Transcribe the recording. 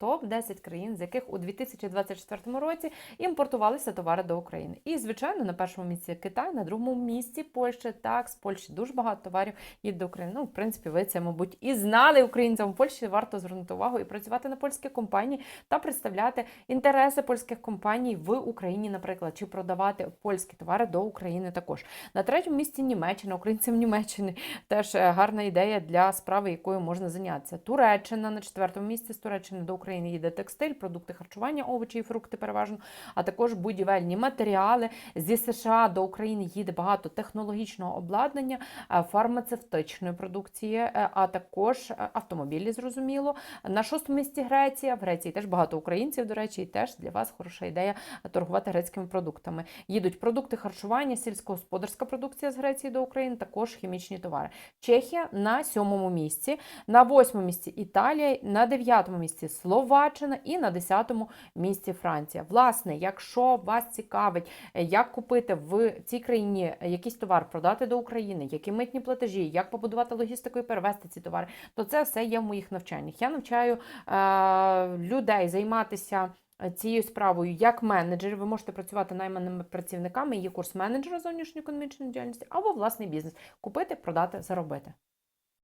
топ-10 країн, з яких у 2024 році імпортувалися товари до України. І, звичайно, на першому місці Китай, на другому місці Польща. Так, з Польщі дуже багато товарів їде до України. Ну, в принципі, ви це, мабуть, і знали українцям в Польщі. Варто звернути увагу і працювати на польські компанії та представляти інтереси польських компаній в Україні, наприклад, чи продавати польські товари до України також. На третьому місці Німеччина, українцям Німеччини теж е, гарна ідея для справи, якою можна зайнятися. Туреччина на четвертому місці з Туреччини до України їде текстиль, продукти харчування, овочі і фрукти переважно, а також будівельні матеріали. Зі США до України їде багато технологічного обладнання, е, фармацевтичної продукції, е, а також е, автомобілі, зрозуміло. На шостому місці Греція. В Греції теж багато українців, до речі, і теж для вас хороша ідея торгувати грецькими продуктами. Їдуть продукти харчування, сільськогосподарська продукція з Греції до України, також хімічні товари. Чехія на сьомому місці, на восьмому місці Італія, на дев'ятому місці Словаччина і на десятому місці Франція. Власне, якщо вас цікавить, е, як купити в цій країні якийсь товар, продати до України, які митні платежі, як побудувати логістику і перевести ці товари, то це все є в моїх навчаннях. Я навчаю е, людей займатися. Цією справою як менеджери, ви можете працювати найманими працівниками, є курс менеджера зовнішньоекономічної діяльності або власний бізнес купити, продати, заробити.